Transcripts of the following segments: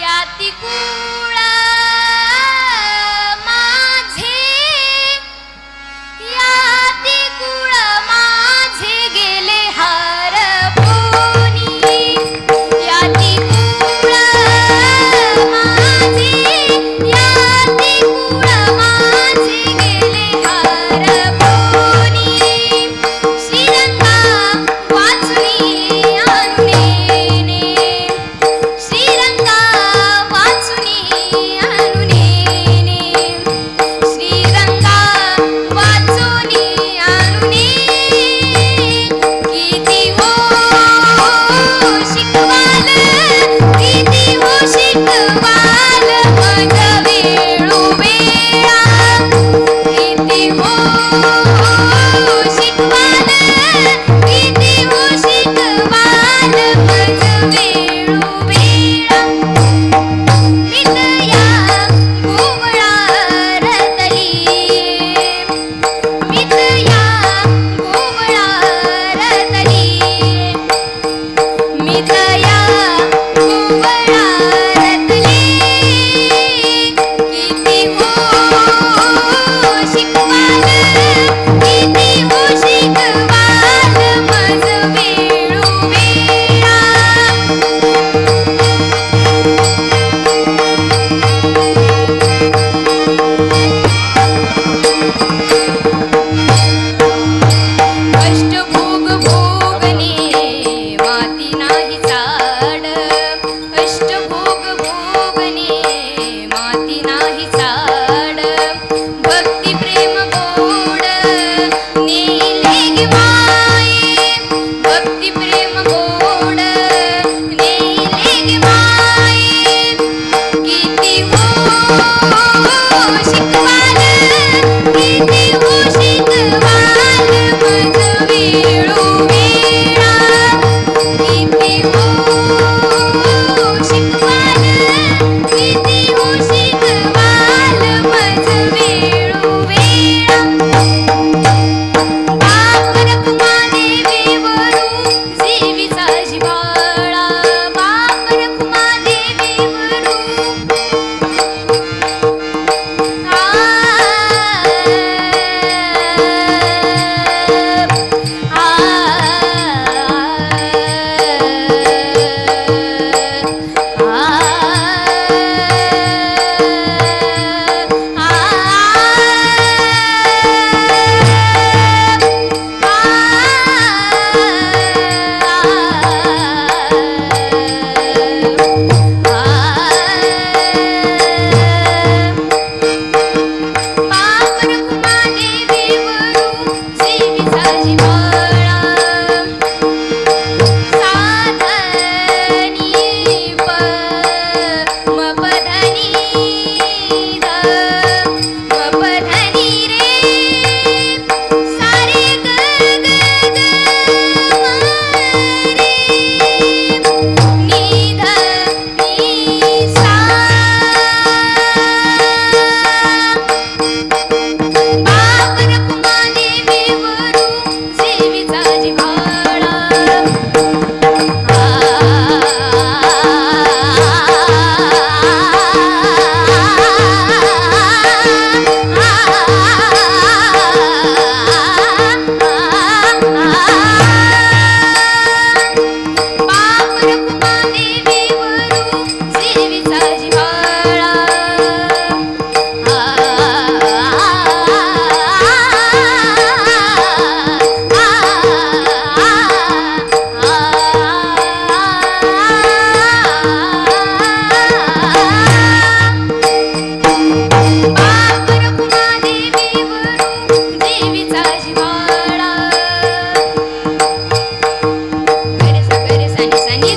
या Tiku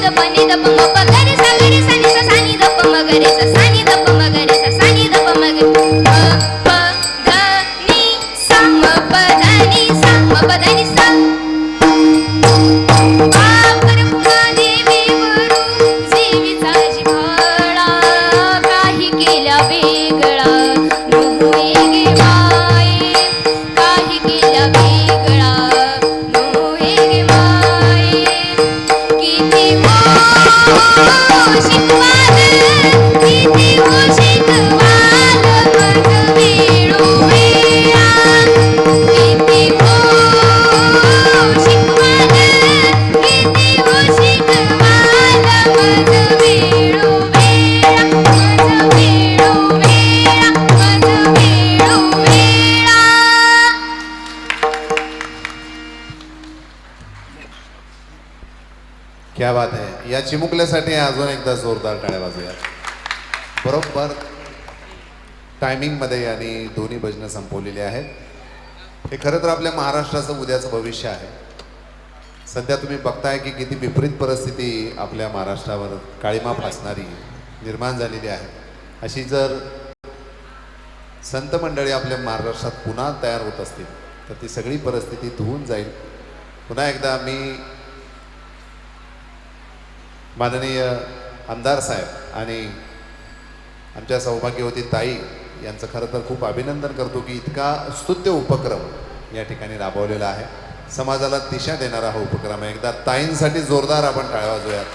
depan di depan bapak क्या बात आहे या चिमुकल्यासाठी अजून एकदा जोरदार टाळ्या वाजूया. बरोबर. टायमिंगमध्ये आणि दोन्ही भजनं संपवलेली आहेत. हे खरं तर आपल्या महाराष्ट्राचं उद्याचं भविष्य आहे. सध्या तुम्ही बघताय की किती विपरीत परिस्थिती आपल्या महाराष्ट्रावर काळीमा फासणारी निर्माण झालेली आहे. अशी जर संत मंडळी आपल्या महाराष्ट्रात पुन्हा तयार होत असतील तर ती सगळी परिस्थिती धुवून जाईल. पुन्हा एकदा मी माननीय आमदार साहेब आणि आमच्या सौभाग्यवती ताई यांचं खरं तर खूप अभिनंदन करतो की इतका स्तुत्य उपक्रम या ठिकाणी राबवलेला आहे. समाजाला दिशा देणारा हा उपक्रम आहे. एकदा ताईंसाठी जोरदार आपण टाळ्या वाजूयात